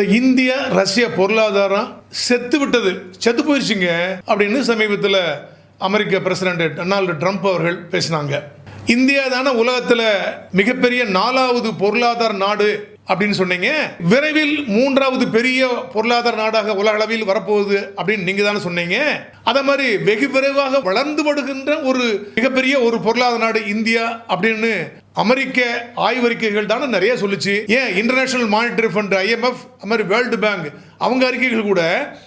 இந்த இந்திய ரஷ்ய பொருளாதாரம் செத்து விட்டது. செத்து போயிடுச்சுங்க அப்படின்னு சமீபத்தில் அமெரிக்க பிரசிடண்ட் டொனால்டு ட்ரம்ப் அவர்கள் பேசினாங்க. இந்தியா தானே உலகத்தில் மிகப்பெரிய நாலாவது பொருளாதார நாடு அப்படின்னு சொன்னீங்க. விரைவில் மூன்றாவது பெரிய பொருளாதார நாடாக உலக அளவில் வரப்போகுது அப்படின்னு நீங்க தானே சொன்னீங்க. அதே மாதிரி வெகு விரைவாக வளர்ந்து வருகின்ற ஒரு மிகப்பெரிய ஒரு பொருளாதார நாடு இந்தியா அப்படின்னு அமெரிக்க ஆய்வறிக்கைகள் தானே நிறைய சொல்லிச்சு. ஏன்? இன்டர்நேஷனல் மானிட்டரி ஃபண்ட் ஐஎம்எஃப் அது மாதிரி வேர்ல்டு பேங்க் அவங்க அறிக்கைகள் கூட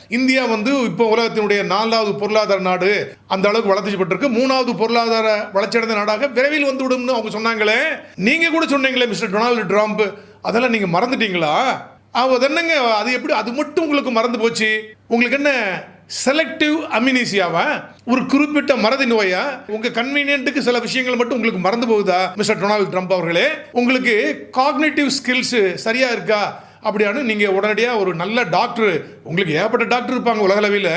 இந்தியா வந்து இப்போ உலகத்தினுடைய நாலாவது பொருளாதார நாடு. அந்த அளவுக்கு வளர்ச்சிப்பட்டிருக்கு மூணாவது பொருளாதார வளர்ச்சியடைந்த நாடாக விரைவில் வந்து விடும்னு அவங்க சொன்னாங்களே. நீங்க கூட சொன்னீங்களே மிஸ்டர் டொனால்டு ட்ரம்ப். அதெல்லாம் நீங்க மறந்துட்டீங்களா? அது என்னங்க? அது எப்படி? அது மட்டும் உங்களுக்கு மறந்து போச்சு? உங்களுக்கு என்ன செலக்டிவ் அமினிசியாவா ஒரு குறிப்பிட்ட மறதி நோயா? உங்க கன்வீனியன்ட்டுக்கு சில விஷயங்கள் மட்டும் உங்களுக்கு மறந்து போகுதா மிஸ்டர் டொனால்டு ட்ரம்ப் அவர்களே? உங்களுக்கு காக்னேட்டிவ் ஸ்கில்ஸ் சரியா இருக்கா? அப்படியானு நீங்க உடனடியாக ஒரு நல்ல டாக்டர் உங்களுக்கு ஏகப்பட்ட டாக்டர் இருப்பாங்க உலகளவில்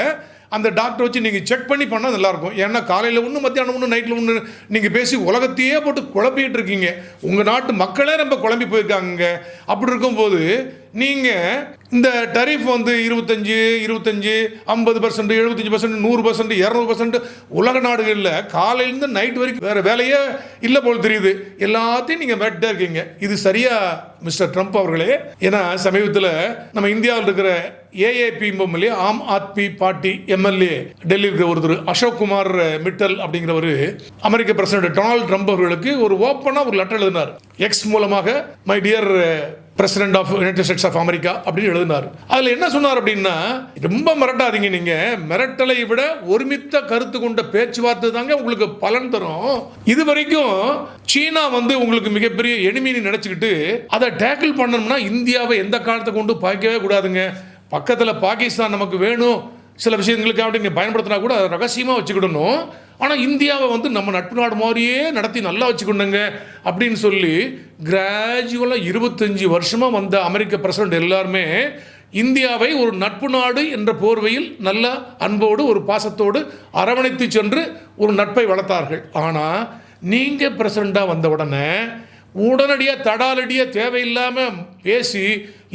அந்த டாக்டர் வச்சு நீங்கள் செக் பண்ணி பண்ணால் நல்லாயிருக்கும் ஏன்னா காலையில் ஒன்று மத்தியானம் ஒன்று நைட்டில் ஒன்று நீங்கள் பேசி உலகத்தையே போட்டு குழப்பிக்கிட்டு இருக்கீங்க. உங்கள் நாட்டு மக்களே ரொம்ப குழம்பி போயிருக்காங்க அப்படி இருக்கும்போது நீங்கள் இந்த டரிஃப் வந்து இருபத்தஞ்சு இருபத்தஞ்சு ஐம்பது பர்சன்ட் எழுபத்தஞ்சி பர்சன்ட் நூறு பர்சன்ட் இரநூறு பர்சன்ட் உலக நாடுகளில் காலையிலேருந்து நைட் வரைக்கும் வேறு வேலையே இல்லை போல் தெரியுது. எல்லாத்தையும் நீங்கள் மேட்டே இருக்கீங்க. இது சரியா மிஸ்டர் ட்ரம்ப் அவர்களே? ஏன்னா சமீபத்தில் நம்ம இந்தியாவில் இருக்கிற ஏஏபி இல்லையா? ஆம் ஆத்மி பார்ட்டி எம்எல்ஏ டெல்லி இருக்கிற ஒருத்தர் அசோக் குமார் மிட்டல் அப்படிங்கிறவர் அமெரிக்க பிரசிடண்ட் டொனால்டு ட்ரம்ப் அவர்களுக்கு ஒரு ஓப்பனாக ஒரு லெட்டர் எழுதினார். எக்ஸ் மூலமாக my dear president of United States of America அப்படின்னு எழுதினார். அதில் என்ன சொன்னார் அப்படின்னா ரொம்ப மிரட்டாதீங்க நீங்கள் மிரட்டலை விட ஒருமித்த கருத்து கொண்ட பேச்சுவார்த்தை தாங்க உங்களுக்கு பலன் தரும். இது வரைக்கும் சீனா வந்து உங்களுக்கு மிகப்பெரிய எனிமின்னு நினச்சிக்கிட்டு அதை டேக்கிள் பண்ணணும்னா இந்தியாவை எந்த காலத்தை கொண்டு பார்க்கவே கூடாதுங்க. பக்கத்தில் பாகிஸ்தான் நமக்கு வேணும். சில விஷயங்களுக்கு அப்படி நீங்கள் பயன்படுத்தினா கூட அதை ரகசியமாக வச்சுக்கிடணும். ஆனால் இந்தியாவை வந்து நம்ம நட்பு நாடு மாதிரியே நடத்தி நல்லா வச்சுக்கணுங்க அப்படின்னு சொல்லி கிராஜுவலாக இருபத்தஞ்சி வருஷமாக வந்த அமெரிக்க பிரசிடண்ட் எல்லாருமே இந்தியாவை ஒரு நட்பு நாடு என்ற போர்வையில் நல்ல அன்போடு ஒரு பாசத்தோடு அரவணைத்து சென்று ஒரு நட்பை வளர்த்தார்கள். ஆனால் நீங்கள் பிரசிடண்டாக வந்த உடனே உடனடியாக தடாலடியாக தேவையில்லாமல் பேசி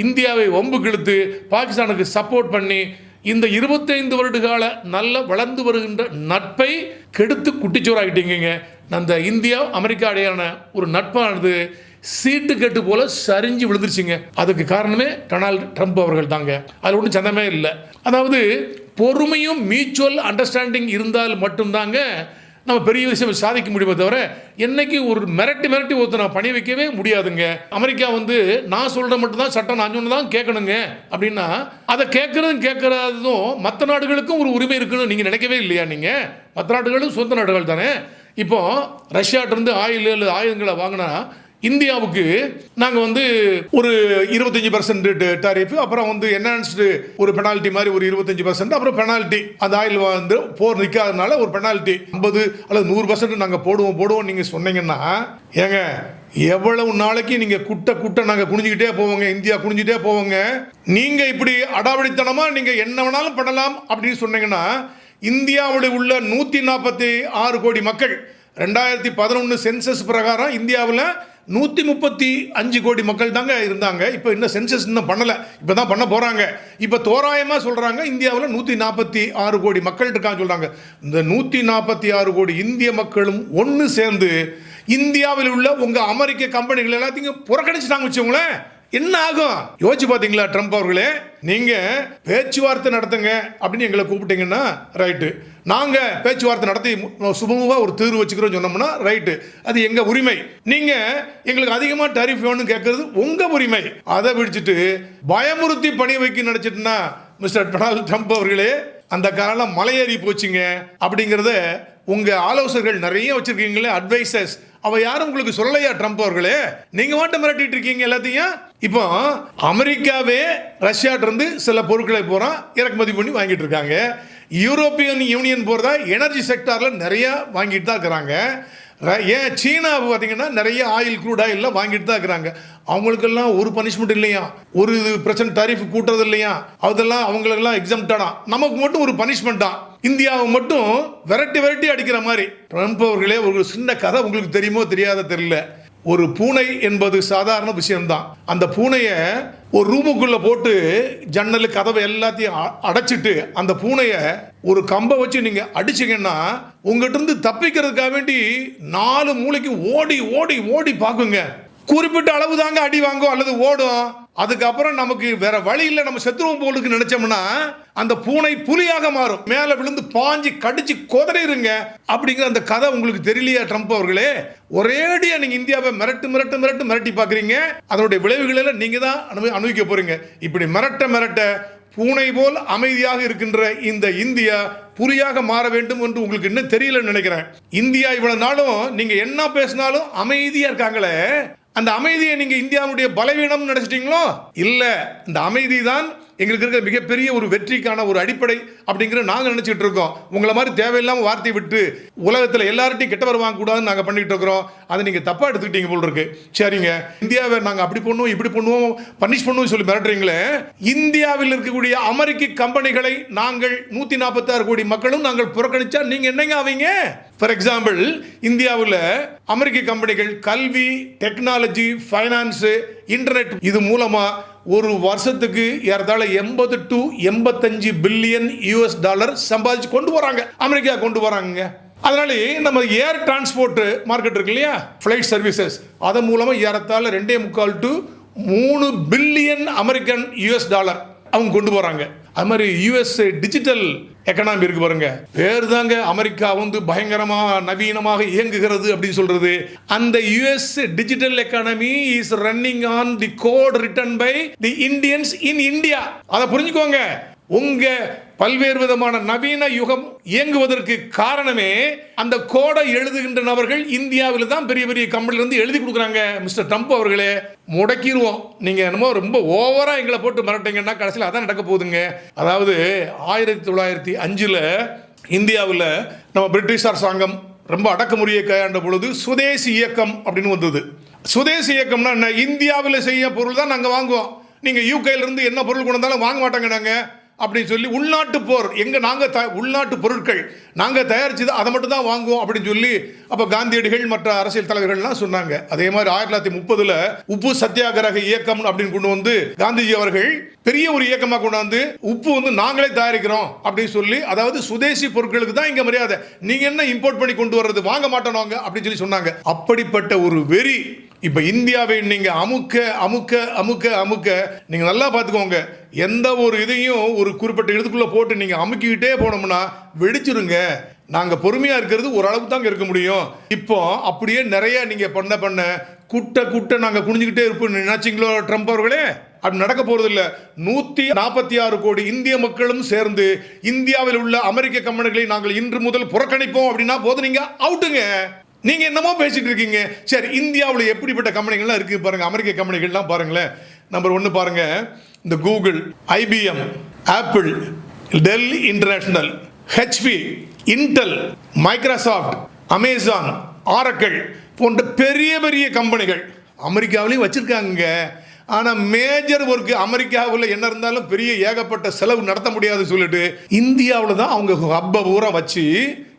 இந்தியாவை ஒம்பு கிழித்து பாகிஸ்தானுக்கு சப்போர்ட் பண்ணி இந்த இருபத்தைந்து வருட கால நல்ல வளர்ந்து வருகின்ற நட்பை கெடுத்து குட்டிச்சோராகிட்டீங்க அந்த இந்தியா அமெரிக்கா இடையான ஒரு நட்பானது சீட்டு கட்டு போல சரிஞ்சு விழுந்துருச்சுங்க. அதுக்கு காரணமே டொனால்டு ட்ரம்ப் அவர்கள் தாங்க அதில் ஒன்றும் சந்தமே இல்லை. அதாவது பொறுமையும் மியூச்சுவல் அண்டர்ஸ்டாண்டிங் இருந்தால் மட்டும்தாங்க நம்ம பெரிய விஷயம் சாதிக்க முடியுமே தவிர என்னைக்கு ஒரு மிரட்டி மிரட்டி ஒருத்தர் நான் பணி வைக்கவே முடியாதுங்க. அமெரிக்கா வந்து நான் சொல்கிற மட்டும்தான் சட்டம் நான் சொன்னதான் கேட்கணுங்க. அப்படின்னா அதை கேட்கறதும் கேட்கறதும் மற்ற நாடுகளுக்கும் ஒரு உரிமை இருக்குன்னு நீங்கள் நினைக்கவே இல்லையா நீங்கள் மற்ற நாடுகளும் சொந்த நாடுகள் தானே? இப்போ ரஷ்யாட்டிருந்து ஆயில் அல்லது ஆயுதங்களை வாங்கினா இந்தியாவுக்கு நாங்கள் வந்து ஒரு இருபத்தஞ்சி பர்சன்ட் டாரிஃப் அப்புறம் வந்து என்ஹான்ஸ்டு ஒரு பெனால்ட்டி மாதிரி ஒரு இருபத்தஞ்சி பர்சன்ட் அப்புறம் பெனால்ட்டி அந்த ஆயில் வந்து போர் நிற்காதனால ஒரு பெனால்ட்டி ஐம்பது அல்லது நூறு பர்சன்ட் நாங்கள் போடுவோம் போடுவோம் நீங்கள் சொன்னீங்கன்னா ஏங்க எவ்வளவு நாளைக்கு நீங்கள் குட்டை குட்டை நாங்கள் குனிஞ்சிக்கிட்டே போவோங்க இந்தியா குனிஞ்சிட்டே போவோங்க நீங்கள் இப்படி அடாவடித்தனமாக நீங்கள் என்ன வேணாலும் பண்ணலாம் அப்படின்னு சொன்னீங்கன்னா இந்தியாவில் உள்ள நூற்றி நாற்பத்தி ஆறு கோடி மக்கள் ரெண்டாயிரத்தி பதினொன்று சென்சஸ் பிரகாரம் இந்தியாவில் நூற்றி முப்பத்தி அஞ்சு கோடி மக்கள் தாங்க இருந்தாங்க. இப்போ இன்னும் சென்சஸ் இன்னும் பண்ணலை. இப்போ தான் பண்ண போகிறாங்க இப்போ தோராயமாக சொல்கிறாங்க இந்தியாவில் நூற்றி நாற்பத்தி ஆறு கோடி மக்கள் இருக்கான்னு சொல்கிறாங்க இந்த நூற்றி நாற்பத்தி ஆறு கோடி இந்திய மக்களும் ஒன்று சேர்ந்து இந்தியாவில் உள்ள உங்கள் அமெரிக்க கம்பெனிகள் எல்லாத்தையும் புறக்கணிச்சுட்டாங்க வச்சுங்களேன் என்ன ஆகும்? யோசிச்சு பார்த்தீங்களா ட்ரம்ப் அவர்களே? நீங்கள் பேச்சுவார்த்தை நடத்துங்க அப்படின்னு எங்களை கூப்பிட்டீங்கன்னா ரைட்டு நாங்கள் பேச்சுவார்த்தை நடத்தி சுமூகமாக ஒரு தீர்வு வச்சுக்கிறோம் சொன்னோம்னா ரைட்டு அது எங்கள் உரிமை. நீங்கள் எங்களுக்கு அதிகமாக டரிஃப் வேணும்னு கேட்கறது உங்கள் உரிமை. அதை பிடிச்சிட்டு பயமுறுத்தி பணி வைக்க நினச்சிட்டுனா மிஸ்டர் டொனால்டு ட்ரம்ப் அவர்களே அந்த காலம் மலையேறி போச்சுங்க. அப்படிங்கிறத உங்கள் ஆலோசகர்கள் நிறைய வச்சுருக்கீங்களே அட்வைசர்ஸ் அவள் யாரும் உங்களுக்கு சொல்லலையா ட்ரம்ப் அவர்களே? நீங்கள் மட்டும் மிரட்டிட்டு இருக்கீங்க எல்லாத்தையும். இப்போ அமெரிக்காவே ரஷ்யாட்டிருந்து சில பொருட்களை பூரா இறக்குமதி பண்ணி வாங்கிட்டு இருக்காங்க. யூரோப்பியன் யூனியன் போகிறதா எனர்ஜி செக்டாரில் நிறையா வாங்கிட்டு தான் இருக்கிறாங்க. ஏன் சீனா பார்த்தீங்கன்னா நிறைய ஆயில் க்ரூட் ஆயில்லாம் வாங்கிட்டு தான் இருக்கிறாங்க. அவங்களுக்கெல்லாம் ஒரு பனிஷ்மெண்ட் இல்லையா? ஒரு இது பிரச்சனை டாரிஃப் கூட்டுறது இல்லையா? அதெல்லாம் அவங்களுக்கெல்லாம் எக்ஸம்டானா நமக்கு மட்டும் ஒரு பனிஷ்மெண்ட் தான். இந்தியாவை மட்டும் வெரைட்டி வெரைட்டி அடிக்கிற மாதிரி. ட்ரம்ப் அவர்களே ஒரு சின்ன கதை உங்களுக்கு தெரியுமோ தெரியாத தெரியல. ஒரு பூனை என்பது சாதாரண விஷயம்தான். அந்த பூனையை ஒரு ரூமுக்குள்ளே போட்டு ஜன்னல் கதவை எல்லாத்தையும் அ- அடைச்சிட்டு அந்த பூனையை ஒரு கம்பை வச்சு நீங்கள் அடிச்சிங்கன்னா உங்ககிட்ட இருந்து தப்பிக்கிறதுக்காக வேண்டி நாலு மூளைக்கு ஓடி ஓடி ஓடி பார்க்குங்க. குறிப்பிட்ட அளவு தாங்க அடி வாங்கும் அல்லது ஓடும். அதுக்கப்புறம் நமக்கு வேற வழி இல்லை நம்ம செத்துருவோம் போலுக்கு நினைச்சோம்னா அந்த பூனை புலியாக மாறும். மேல விழுந்து பாஞ்சு கடிச்சு கொதறிடுங்க அப்படிங்கிற அந்த கதை உங்களுக்கு தெரியலையா ட்ரம்ப் அவர்களே? ஒரேடியா நீங்க இந்தியாவை மிரட்டு மிரட்டு மிரட்டு மிரட்டி பாக்குறீங்க. அதனுடைய விளைவுகளை நீங்க தான் அனுபவி அனுபவிக்க போறீங்க. இப்படி மிரட்ட மிரட்ட பூனை போல் அமைதியாக இருக்கின்ற இந்த இந்தியா புலியாக மாற வேண்டும் என்று உங்களுக்கு இன்னும் தெரியலன்னு நினைக்கிறேன். இந்தியா இவ்வளவு நாளும் நீங்க என்ன பேசினாலும் அமைதியா இருக்காங்களே? அந்த அமைதியை நீங்கள் இந்தியாவுடைய பலவீனம் நினச்சிட்டிங்களோ? இல்லை இந்த அமைதி தான் எங்களுக்கு இருக்கிற மிகப்பெரிய ஒரு வெற்றிக்கான ஒரு அடிப்படை அப்படிங்கிற நாங்கள் நினச்சிட்டு இருக்கோம். உங்களை மாதிரி தேவையில்லாமல் வார்த்தை விட்டு உலகத்தில் எல்லார்ட்டையும் கெட்டவர் வாங்கக்கூடாதுன்னு நாங்கள் பண்ணிக்கிட்டு இருக்கிறோம். அதை நீங்கள் தப்பாக எடுத்துக்கிட்டீங்க போல் இருக்கு. சரிங்க. இந்தியாவை நாங்கள் அப்படி பண்ணுவோம் இப்படி பண்ணுவோம் பனிஷ் பண்ணுவோம் சொல்லி மிரட்டுறீங்களே. இந்தியாவில் இருக்கக்கூடிய அமெரிக்க கம்பெனிகளை நாங்கள் நூற்றி நாற்பத்தாறு கோடி மக்களும் நாங்கள் புறக்கணிச்சா நீங்கள் என்னங்க ஆவீங்க? ஃபார் எக்ஸாம்பிள் இந்தியாவில் அமெரிக்க கம்பெனிகள் கல்வி டெக்னாலஜி ஃபைனான்ஸு இன்டர்நெட் இது மூலமாக ஒரு வருஷத்துக்கு ஏறத்தாழ எண்பது டு எண்பத்தஞ்சு பில்லியன் யூஎஸ் டாலர் சம்பாதிச்சு கொண்டு வராங்க. அமெரிக்கா கொண்டு வராங்க அதனால நம்ம ஏர் டிரான்ஸ்போர்ட் மார்க்கெட் இருக்கு இல்லையா? ஃப்ளைட் சர்வீசஸ் அதன் மூலமா ஏறத்தாழ ரெண்டே முக்கால் டு மூணு பில்லியன் அமெரிக்கன் யூஎஸ் டாலர் அவங்க கொண்டு வராங்க. அது மாதிரி யூஎஸ் டிஜிட்டல் எக்கனாமி இருக்கு பாருங்க. பேர் தாங்க அமெரிக்கா வந்து பயங்கரமாக நவீனமாக இயங்குகிறது அப்படின்னு சொல்றது. அந்த US digital economy is running on the code written by the Indians in India அதை புரிஞ்சுக்கோங்க. உங்க பல்வேறு விதமான நவீன யுகம் இயங்குவதற்கு காரணமே அந்த கோடை எழுதுகின்ற நபர்கள் இந்தியாவில் தான் பெரிய பெரிய கம்பெனிலேருந்து எழுதி கொடுக்குறாங்க. மிஸ்டர் ட்ரம்ப் அவர்களே முடக்கிடுவோம் நீங்கள் என்னமோ ரொம்ப ஓவராக எங்களை போட்டு மிரட்டிங்கன்னா கடைசியில் அதான் நடக்க போகுதுங்க. அதாவது ஆயிரத்தி தொள்ளாயிரத்தி அஞ்சில் இந்தியாவில் நம்ம பிரிட்டிஷ் அரசாங்கம் ரொம்ப அடக்குமுறையை கையாண்ட பொழுது சுதேசி இயக்கம் அப்படின்னு வந்தது. சுதேசி இயக்கம்னா என்ன? இந்தியாவில் செய்ய பொருள் தான் நாங்கள் வாங்குவோம். நீங்கள் யூகேலேருந்து என்ன பொருள் கொண்டு வந்தாலும் வாங்க மாட்டாங்க நாங்கள் அப்படின்னு சொல்லி உள்நாட்டு போர். எங்கே நாங்கள் த உள்நாட்டு பொருட்கள். நாங்கள் தயாரிச்சது அதை மட்டும் தான் வாங்குவோம் அப்படின்னு சொல்லி அப்போ காந்தியடிகள் மற்ற அரசியல் தலைவர்கள்லாம் சொன்னாங்க. அதே மாதிரி ஆயிரத்தி தொள்ளாயிரத்தி முப்பதில் உப்பு சத்தியாகிரக இயக்கம் அப்படின்னு கொண்டு வந்து காந்திஜி அவர்கள் பெரிய ஒரு இயக்கமாக கொண்டாந்து உப்பு வந்து நாங்களே தயாரிக்கிறோம் அப்படின்னு சொல்லி அதாவது சுதேசி பொருட்களுக்கு தான் இங்கே மரியாதை. நீங்கள் என்ன இம்போர்ட் பண்ணி கொண்டு வர்றது? வாங்க மாட்டோம் நாங்க அப்படின்னு சொல்லி சொன்னாங்க. அப்படிப்பட்ட ஒரு வெறி இப்போ இந்தியாவை நீங்கள் அமுக்க அமுக்க அமுக்க அமுக்க நீங்கள் நல்லா பார்த்துக்கோங்க. எந்த ஒரு இதையும் ஒரு குறிப்பிட்ட இடத்துக்குள்ளே போட்டு நீங்கள் அமுக்கிக்கிட்டே போனோம்னா வெடிச்சிருங்க. நாங்கள் பொறுமையாக இருக்கிறது ஓரளவுக்கு தாங்க இருக்க முடியும். இப்போ அப்படியே நிறைய நீங்கள் பண்ண பண்ண குட்ட குட்ட நாங்கள் குனிஞ்சிக்கிட்டே இருப்போம் நினைச்சிங்களோ ட்ரம்ப் அவர்களே? அப்படி நடக்க போறது இல்ல நூத்தி நாற்பத்தி ஆறு கோடி இந்திய மக்களும் சேர்ந்து இந்தியாவில் உள்ள அமெரிக்க கம்பெனிகளை நாங்கள் இன்று முதல் புறக்கணிப்போம் அப்படின்னா போது நீங்க அவுட்டுங்க. நீங்க என்னமோ பேசிட்டு இருக்கீங்க. சரி இந்தியாவில் எப்படிப்பட்ட கம்பெனிகள்லாம் இருக்கு பாருங்க. அமெரிக்க கம்பெனிகள்லாம் பாருங்களேன். நம்பர் ஒன்று பாருங்க. இந்த Google IBM Apple Dell international HP Intel Microsoft Amazon Oracle போன்ற பெரிய பெரிய கம்பெனிகள் அமெரிக்காவிலையும் வச்சிருக்காங்க. ஆனால் மேஜர் ஒர்க் அமெரிக்காவில் என்ன இருந்தாலும் பெரிய ஏகப்பட்ட செலவு நடத்த முடியாதுன்னு சொல்லிட்டு இந்தியாவில் தான் அவங்க ஹப்பை பூரா வச்சு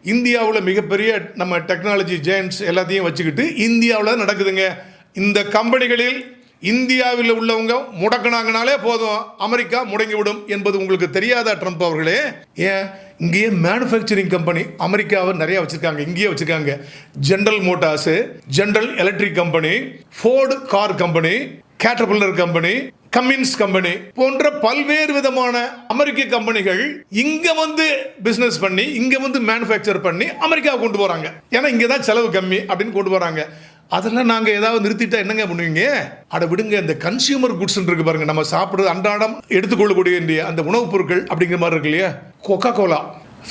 இந்தியாவில் மிகப்பெரிய நம்ம டெக்னாலஜி ஜெயின்ஸ் எல்லாத்தையும் வச்சுக்கிட்டு இந்தியாவில் தான் நடக்குதுங்க. இந்த கம்பெனிகளில் இந்தியாவில் உள்ளவங்க முடக்கினாங்கனாலே போதும். அமெரிக்கா முடங்கிவிடும் என்பது உங்களுக்கு தெரியாதா ட்ரம்ப் அவர்களே? ஏன்? இங்கேயே மேனுஃபேக்சரிங் கம்பெனி அமெரிக்காவை நிறைய வச்சிருக்காங்க. இங்கேயே வச்சிருக்காங்க. General Motors General Electric company Ford car company Caterpillar company Cummins company போன்ற பல்வேறு விதமான அமெரிக்க கம்பெனிகள் இங்க வந்து பிசினஸ் பண்ணி இங்க வந்து மேனுஃபேக்சர் பண்ணி அமெரிக்கா கொண்டு போறாங்க. ஏன்னா இங்க தான் செலவு கம்மி அப்படின்னு கொண்டு போறாங்க அதெல்லாம் நாங்க ஏதாவது நிறுத்திட்டா என்னங்க பண்ணுவீங்க? அட விடுங்க இந்த கன்சியூமர் குட்ஸ் இருக்கு பாருங்க. நம்ம சாப்பிடுறது அன்றாடம் எடுத்துக்கொள்ளக்கூடிய அந்த உணவுப் பொருட்கள் அப்படிங்கிற மாதிரி இருக்கு இல்லையா? கொக்கா கோலா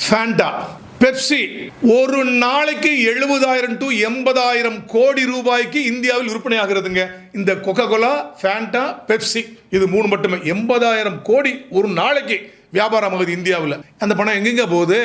ஃபேண்டா பெப்சி. ஒரு நாளைக்கு எழுபதாயிரம் டு எண்பதாயிரம் கோடி ரூபாய்க்கு இந்தியாவில் விற்பனை ஆகிறதுங்க. இந்த கொக்கா கோலா ஃபேண்டா பெப்சி இது மூணு மட்டுமே. எண்பதாயிரம் கோடி ஒரு நாளைக்கு வியாபாரம் ஆகுது இந்தியாவில். அந்த பணம் எங்கெங்க போகுது?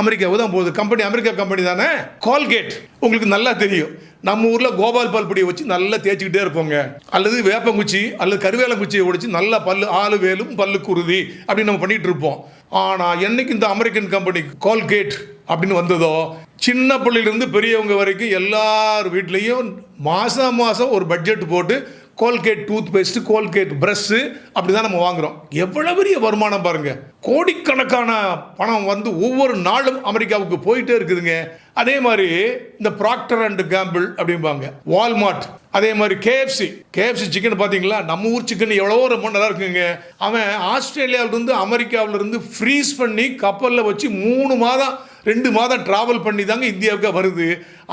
அமெரிக்காவுக்கு தான் போகுது. கம்பெனி அமெரிக்கா கம்பெனி தானே? கால்கேட் உங்களுக்கு நல்லா தெரியும். நம்ம ஊரில் கோபால் பால் பொடியை வச்சு நல்லா தேய்ச்சிக்கிட்டே இருப்போங்க அல்லது வேப்பங்குச்சி அல்லது கருவேலங்குச்சியை ஒடிச்சு நல்லா பல்லு ஆளு வேலும் பல்லு குருதி அப்படின்னு நம்ம பண்ணிகிட்டு இருப்போம். ஆனால் என்னைக்கு இந்த அமெரிக்கன் கம்பெனி கால்கேட் அப்படின்னு வந்ததோ சின்ன பிள்ளையிலேருந்து பெரியவங்க வரைக்கும் எல்லார் வீட்லேயும் மாதம் மாதம் ஒரு பட்ஜெட் போட்டு Colgate toothpaste Colgate brush அப்படி தான் நம்ம வாங்குறோம். எவ்வளோ பெரிய வருமானம் பாருங்க. கோடிக்கணக்கான பணம் வந்து ஒவ்வொரு நாளும் அமெரிக்காவுக்கு போயிட்டே இருக்குதுங்க. அதே மாதிரி இந்த ப்ராக்டர் அண்ட் கேம்பிள் அப்படிம்பாங்க. வால்மார்ட் அதே மாதிரி கேஎஃப்சி கேஎஃப்சி சிக்கன் பார்த்தீங்களா? நம்ம ஊர் சிக்கன் எவ்வளவோ ரொம்ப நல்லா இருக்குங்க. அவன் ஆஸ்திரேலியாவிலிருந்து அமெரிக்காவிலிருந்து ஃப்ரீஸ் பண்ணி கப்பலில் வச்சு மூணு மாதம் ரெண்டு மாதம் ட்ராவல் பண்ணி தாங்க இந்தியாவுக்கு வருது.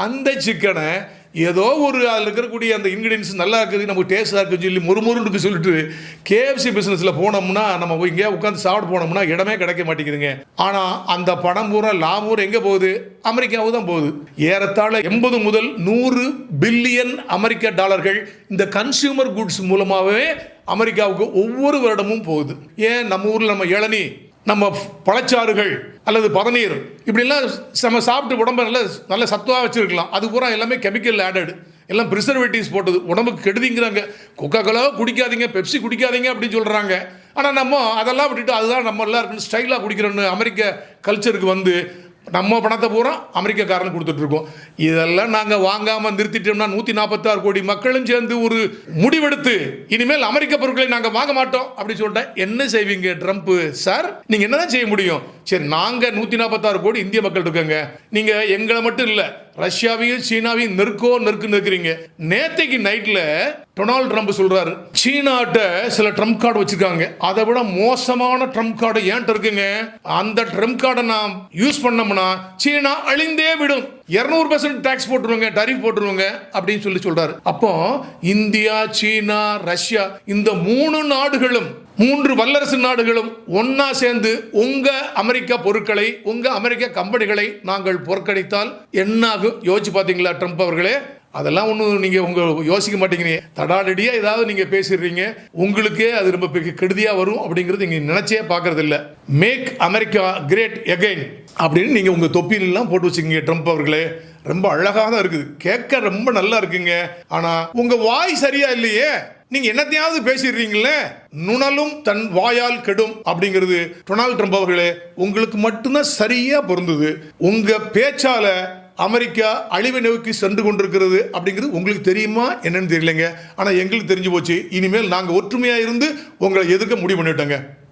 அந்த சிக்கனை ஏதோ ஒரு அதில் இருக்கக்கூடிய அந்த இன்க்ரீடியன்ஸ் நல்லா இருக்குது நமக்கு டேஸ்ட்டாக இருக்குன்னு சொல்லி முறுமுறுன்னு சொல்லிட்டு கேஎஃப்சி பிஸ்னஸில் போனோம்னா நம்ம போய் இங்கேயே உட்காந்து சாப்பிட போனோம்னா இடமே கிடைக்க மாட்டேங்குதுங்க. ஆனால் அந்த பணம் பூரா லாபம் எங்கே போகுது? அமெரிக்காவுக்கு தான் போகுது. ஏறத்தாழ எண்பது முதல் நூறு பில்லியன் அமெரிக்க டாலர்கள் இந்த கன்சியூமர் குட்ஸ் மூலமாகவே அமெரிக்காவுக்கு ஒவ்வொரு வருடமும் போகுது. ஏன்? நம்ம ஊரில் நம்ம இளநீ நம்ம பழச்சாறுகள் அல்லது பதநீர் இப்படிலாம் நம்ம சாப்பிட்டு உடம்ப நல்ல நல்ல சத்துவாக வச்சுருக்கலாம். அது பூரா எல்லாமே கெமிக்கல் ஆடட் எல்லாம் ப்ரிசர்வேட்டிவ்ஸ் போட்டது. உடம்புக்கு கெடுதிங்கிறாங்க. கொக்கா கோலா குடிக்காதீங்க பெப்சி குடிக்காதீங்க அப்படின்னு சொல்கிறாங்க ஆனால் நம்ம அதெல்லாம் விட்டுட்டு அதுதான் நம்ம எல்லாருக்கும் ஸ்டைலாக குடிக்கிறோன்னு அமெரிக்க கல்ச்சருக்கு வந்து நம்ம பணத்தை பூரா அமெரிக்காக்காரன் கொடுத்துட்ருக்கோம். இதெல்லாம் நாங்கள் வாங்காமல் நிறுத்திட்டோம்னா நூற்றி நாற்பத்தாறு கோடி மக்களும் சேர்ந்து ஒரு முடிவெடுத்து இனிமேல் அமெரிக்க பொருட்களை நாங்கள் வாங்க மாட்டோம் அப்படின்னு சொல்லிட்டேன் என்ன செய்வீங்க ட்ரம்ப்பு சார் நீங்கள் என்ன தான் செய்ய முடியும்? சரி நாங்கள் நூற்றி நாற்பத்தாறு கோடி இந்திய மக்கள் இருக்கோங்க. நீங்கள் எங்களை மட்டும் இல்லை ரஷ்யாவையும் சீனாவையும் நெருக்கோ நெருக்கு நெருக்குறீங்க. நேத்தைக்கு நைட்டில் டொனால்ட் ட்ரம்ப் சொல்கிறாரு சீனாட்ட சில ட்ரம்ப் கார்டு வச்சுருக்காங்க. அதை விட மோசமான ட்ரம்ப் கார்டு ஏன்ட்ட இருக்குங்க? அந்த ட்ரம்ப் கார்டை நான் யூஸ் பண்ணோம்னா சீனா அழிந்தே விடும். இருநூறு பர்சன்ட் டேக்ஸ் போட்டுருவாங்க டரிஃப் போட்டுருவாங்க அப்படின்னு சொல்லி சொல்கிறாரு அப்போ இந்தியா சீனா ரஷ்யா இந்த மூணு நாடுகளும் மூன்று வல்லரசு நாடுகளும் ஒன்னா சேர்ந்து உங்க அமெரிக்க பொருட்களை உங்க அமெரிக்க கம்பெனிகளை நாங்கள் புறக்கணித்தால் என்னாகும்? யோசிச்சு பார்த்தீங்களா ட்ரம்ப் அவர்களே? அதெல்லாம் ஒன்றும் நீங்கள் உங்கள் யோசிக்க மாட்டேங்கிறீங்க. தடாலடியாக ஏதாவது நீங்கள் பேசிடுறீங்க. உங்களுக்கே அது ரொம்ப பெரிய கெடுதியாக வரும் அப்படிங்கிறது நீங்கள் நினச்சே பார்க்கறது இல்லை மேக் அமெரிக்கா கிரேட் எகைன் அப்படின்னு நீங்கள் உங்கள் தொப்பிலெல்லாம் போட்டு வச்சுக்கோங்க ட்ரம்ப் அவர்களே. ரொம்ப அழகாக தான் இருக்குது. கேட்க ரொம்ப நல்லா இருக்குங்க. ஆனால் உங்கள் வாய் சரியா இல்லையே. நீங்க என்னத்தையாவது பேசிடுறீங்களே. நுணலும் தன் வாயால் கெடும் அப்படிங்கிறது டொனால்ட் ட்ரம்ப் அவர்களே. உங்களுக்கு மட்டும்தான் சரியா பொருந்தது. உங்க பேச்சால அமெரிக்கா அழிவை நோக்கி சென்று கொண்டிருக்கிறது அப்படிங்கிறது உங்களுக்கு தெரியுமா? என்னன்னு தெரியலங்க. ஆனால் எங்களுக்கு தெரிஞ்சு போச்சு. இனிமேல் நாங்கள் ஒற்றுமையாக இருந்து உங்களை எதிர்க்க முடிவு பண்ணிவிட்டோங்க